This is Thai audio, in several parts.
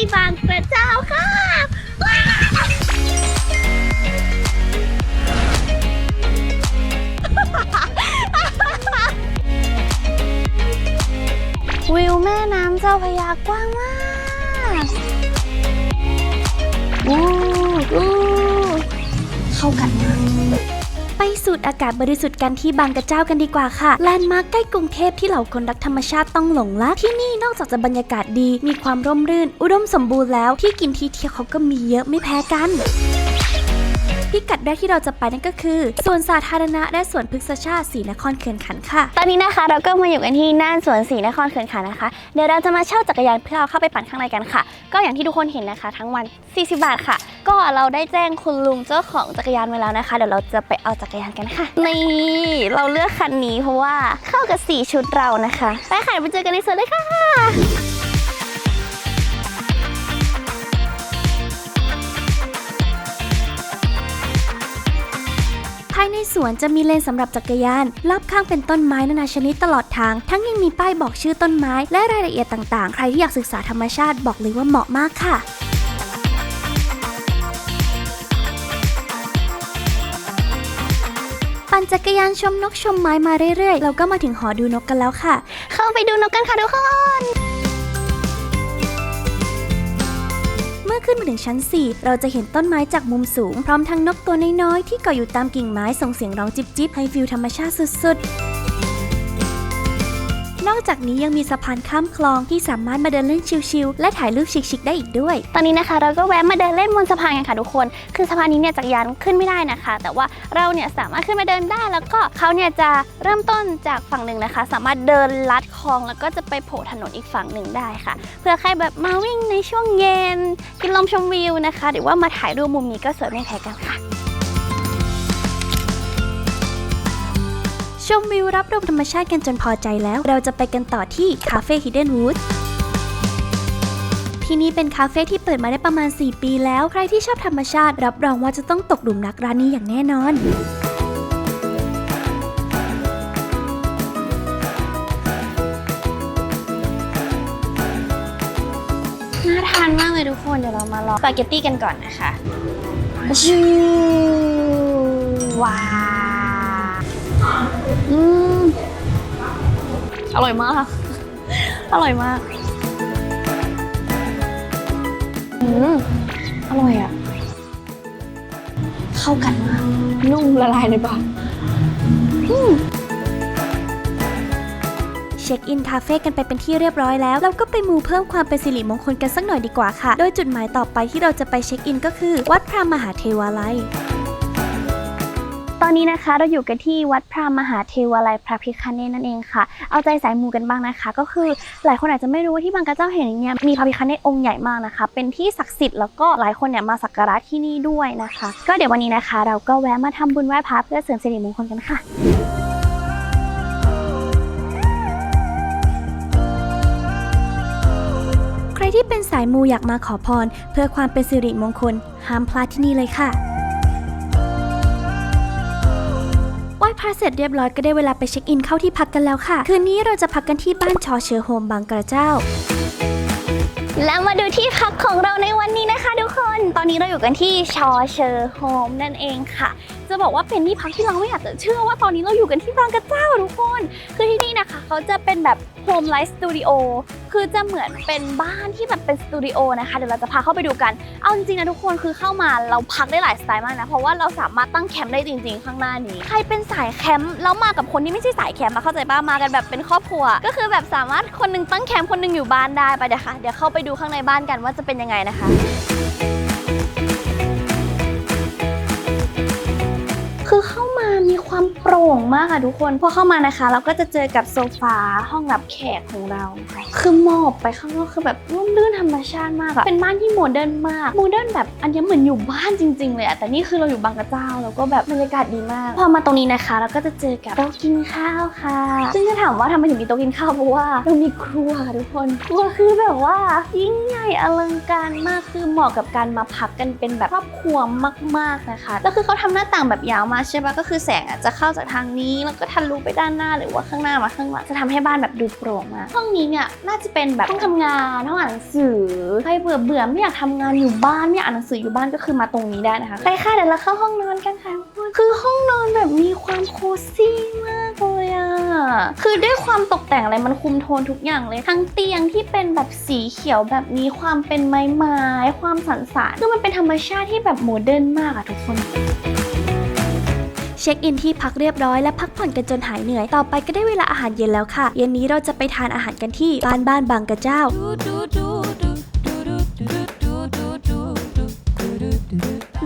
ที่บางกระเจ้าค่ะว้าววิวแม่น้ำเจ้าพระยากว้างมากอู้อู้เข้ากันมากไปสู ดอากาศบริสุทธิ์กันที่บางกระเจ้ากันดีกว่าค่ะแลนด์มาร์คใกล้กรุงเทพที่เหล่าคนรักธรรมชาติต้องหลงรักที่นี่นอกจากจะบรรยากาศดีมีความร่มรื่น อุดมสมบูรณ์แล้วที่กินที่เที่ยวเขาก็มีเยอะไม่แพ้กัน พิกัดแรกที่เราจะไปนั่นก็คือสวนสาธารณะและสวนพฤกษชาติศรีนครเขื่อนขันค่ะ ตอนนี้นะคะเราก็มาอยู่กันที่น่านสวนศรีนครเขื่อนขันนะคะ เดี๋ยวเราจะมาเช่าจักรยานเพื่อเราเข้าไปปั่นข้างในกันค่ะ ก็อย่างที่ทุกคนเห็นนะคะ ทั้งวัน 40 บาทค่ะ ก็เราได้แจ้งคุณลุงเจ้าของจักรยานไว้แล้วนะคะ เดี๋ยวเราจะไปเอาจักรยานกันค่ะนี่เราเลือกคันนี้เพราะว่าเข้ากับสีชุดเรานะคะ ไปค่ะไปเจอกันในสวนเลยค่ะ วนจะมีเลนสำหรับจักรยานรอบข้างเป็นต้นไม้นานาชนิดตลอดทาง ทั้งยังมีป้ายบอกชื่อต้นไม้และรายละเอียดต่างๆ ใครที่อยากศึกษาธรรมชาติบอกเลยว่าเหมาะมากค่ะปั่นจักรยานชมนกชมไม้มาเรื่อยๆ เราก็มาถึงหอดูนกกันแล้วค่ะ เข้าไปดูนกกันค่ะทุกคน อขึ้นมาถึงชั้น 4 เราจะเห็นต้นไม้จากมุมสูง พร้อมทั้งนกตัวน้อยๆ ที่เกาะอยู่ตามกิ่งไม้ส่งเสียงร้องจิบจิบให้ฟิลธรรมชาติสุดๆ นอกจากนี้ยังมีสะพานข้ามคลองที่สามารถมาเดินเล่นชิลๆและถ่ายรูปชิคๆได้อีกด้วย ตอนนี้นะคะ เราก็แวะมาเดินเล่นบนสะพานกันค่ะทุกคน คือสะพานนี้เนี่ยจักรยานขึ้นไม่ได้นะคะ แต่ว่าเราเนี่ยสามารถขึ้นมาเดินได้ แล้วก็เขาเนี่ยจะเริ่มต้นจากฝั่งหนึ่งนะคะ สามารถเดินลัดคลองแล้วก็จะไปโผล่ถนนอีกฝั่งหนึ่งได้ค่ะ เพื่อใครแบบมาวิ่งในช่วงเย็น กินลมชมวิวนะคะ หรือว่ามาถ่ายรูปมุมนี้ก็สวยไม่แพ้กันค่ะ ชมวิวรับลมธรรมชาติกันจนพอใจแล้ว เราจะไปกันต่อที่คาเฟ่ Hidden Wood ที่นี่เป็นคาเฟ่ที่เปิดมาได้ประมาณ 4 ปีแล้ว ใครที่ชอบธรรมชาติ รับรองว่าจะต้องตกหลุมรักร้านนี้อย่างแน่นอนน่าทานมากเลยทุกคน เดี๋ยวเรามาลองสปาเกตตี้กันก่อนนะคะชูว้าว อืมอร่อยมาก อร่อยมาก อืมอร่อยอะ เข้ากันมาก นุ่มละลายในปากอืมเช็คอินคาเฟ่กันไปเป็นที่เรียบร้อยแล้ว เราก็ไปมูเพิ่มความเป็นสิริมงคลกันสักหน่อยดีกว่าค่ะ โดยจุดหมายต่อไปที่เราจะไปเช็คอินก็คือ วัดพระมหาเทวาลัย ตอนนี้นะคะเราอยู่กันที่วัดพระมหาเทวาลัยพระพิคเนตนั่นเองค่ะ เอาใจสายมูกันบ้างนะคะ ก็คือหลายคนอาจจะไม่รู้ว่าที่บางกระเจ้าแห่งนี้เนี่ยมีพระพิคเนตองค์ใหญ่มากนะคะ เป็นที่ศักดิ์สิทธิ์แล้วก็หลายคนเนี่ยมาสักการะที่นี่ด้วยนะคะ ก็เดี๋ยววันนี้นะคะ เราก็แวะมาทำบุญไหว้พระเพื่อเสริมสิริมงคลกันค่ะใครที่เป็นสายมูอยากมาขอพร เพื่อความเป็นสิริมงคลห้ามพลาดที่นี่เลยค่ะ พาเสร็จเรียบร้อยก็ได้เวลาไปเช็คอินเข้าที่พักกันแล้วค่ะ คืนนี้เราจะพักกันที่บ้านชอเชอร์โฮมบางกระเจ้าแล้วมาดูที่พักของเราในวันนี้นะคะทุกคน ตอนนี้เราอยู่กันที่ชอเชอร์โฮมนั่นเองค่ะ จะบอกว่าเป็นที่พักที่เราไม่อยากจะเชื่อว่าตอนนี้เราอยู่กันที่บางกระเจ้าทุกคน คือที่นี่นะคะ เขาจะเป็นแบบโฮมไลฟ์สตูดิโอคือจะเหมือนเป็นบ้านที่แบบเป็นสตูดิโอนะคะ เดี๋ยวเราจะพาเข้าไปดูกัน เอาจริงๆนะทุกคนคือเข้ามาเราพักได้หลายสไตล์มากนะ เพราะว่าเราสามารถตั้งแคมป์ได้จริง ๆ ข้างหน้านี้ ใครเป็นสายแคมป์แล้วมากับคนที่ไม่ใช่สายแคมป์มาเข้าใจป้ามากันแบบเป็นครอบครัว ก็คือแบบสามารถคนหนึงตั้งแคมป์คนหนึงอยู่บ้านได้ไปเดี๋ยวค่ะ เดี๋ยวเข้าไปดูข้างในบ้านกันว่าจะเป็นยังไงนะคะ ปร่งมากค่ะทุกคนพอเข้ามานะคะ เราก็จะเจอกับโซฟาห้องรับแขกของเรา คือมอบไปข้างนอกคือแบบร่มรื่นธรรมชาติมากอะเป็นบ้านที่โมเดิร์นมากโมเดิร์นแบบอันนี้เหมือนอยู่บ้านจริง ๆ เลยอะแต่นี่คือเราอยู่บางกระเจ้าแล้วก็แบบบรรยากาศดีมาก พอมาตรงนี้นะคะ เราก็จะเจอกับโต๊ะกินข้าวค่ะ ซึ่งจะถามว่าทำไมถึงมีโต๊ะกินข้าวเพราะว่าเรามีครัวค่ะทุกคนครัวคือแบบว่ายิ่งใหญ่อลังการมากคือเหมาะกับการมาพักกันเป็นแบบครอบครัวมาก ๆนะคะแล้วคือเขาทำหน้าต่างแบบยาวมากใช่ปะก็คือแสงอะจะเข้าจากทางนี้แล้วก็ทะลุไปด้านหน้าหรือว่าข้างหน้ามาข้างหลังจะทำให้บ้านแบบดูโปร่งมากห้องนี้เนี่ยน่าจะเป็นแบบห้องทำงานห้องอ่านหนังสือใครเบื่อเบื่อไม่อยากทำงานอยู่บ้านไม่อยากอ่านหนังสืออยู่บ้านก็คือมาตรงนี้ได้นะคะไปค่ะเดี๋ยวเราเข้าห้องนอนกันค่ะทุกคนคือห้องนอนแบบมีความโคซี่มากเลยอะคือด้วยความตกแต่งอะไรมันคุมโทนทุกอย่างเลย ทั้งเตียงที่เป็นแบบสีเขียวแบบนี้ความเป็นไม้ไม้ความสันสานคือมันเป็นธรรมชาติที่แบบโมเดิร์นมากอะทุกคน ช็คอินที่พักเรียบร้อยและพักผ่อนกันจนหายเหนื่อย ต่อไปก็ได้เวลาอาหารเย็นแล้วค่ะ เย็นนี้เราจะไปทานอาหารกันที่บ้านบ้านบางกระเจ้า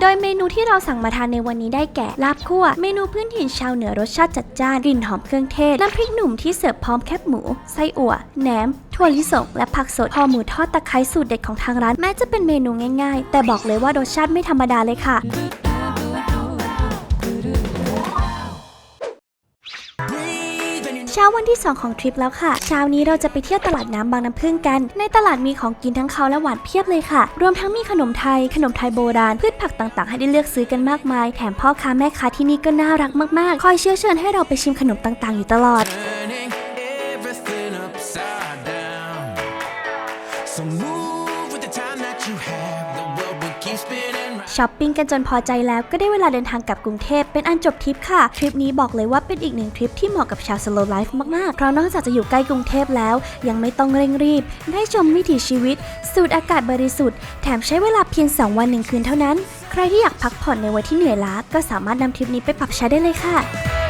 โดยเมนูที่เราสั่งมาทานในวันนี้ได้แก่ ลาบคั่ว เมนูพื้นถิ่นชาวเหนือรสชาติจัดจ้าน กลิ่นหอมเครื่องเทศ น้ำพริกหนุ่มที่เสิร์ฟพร้อมแคบหมู ไส้อั่ว แหนมถั่วลิสงและผักสดห่อหมูทอดตะไคร้สูตรเด็ดของทางร้าน แม้จะเป็นเมนูง่ายๆ แต่บอกเลยว่ารสชาติไม่ธรรมดาเลยค่ะ เช้าวันที่ 2 ของทริปแล้วค่ะ เช้านี้เราจะไปเที่ยวตลาดน้ำบางน้ำพึ่งกัน ในตลาดมีของกินทั้งเคาและหวานเพียบเลยค่ะ รวมทั้งมีขนมไทย ขนมไทยโบราณ พืชผักต่างๆ ให้ได้เลือกซื้อกันมากมาย แถมพ่อค้าแม่ค้าที่นี่ก็น่ารักมากๆ คอยเชื้อเชิญให้เราไปชิมขนมต่างๆ อยู่ตลอด ช้อปปิ้งกันจนพอใจแล้วก็ได้เวลาเดินทางกลับกรุงเทพเป็นอันจบทริปค่ะ ทริปนี้บอกเลยว่าเป็นอีกหนึ่งทริปที่เหมาะกับชาวสโลไลฟ์มากๆ เพราะนอกจากจะอยู่ใกล้กรุงเทพแล้ว ยังไม่ต้องเร่งรีบ ได้ชมวิถีชีวิต สูดอากาศบริสุทธิ์ แถมใช้เวลาเพียง 2 วันหนึ่งคืนเท่านั้น ใครที่อยากพักผ่อนในวันที่เหนื่อยล้าก็สามารถนำทริปนี้ไปปรับใช้ได้เลยค่ะ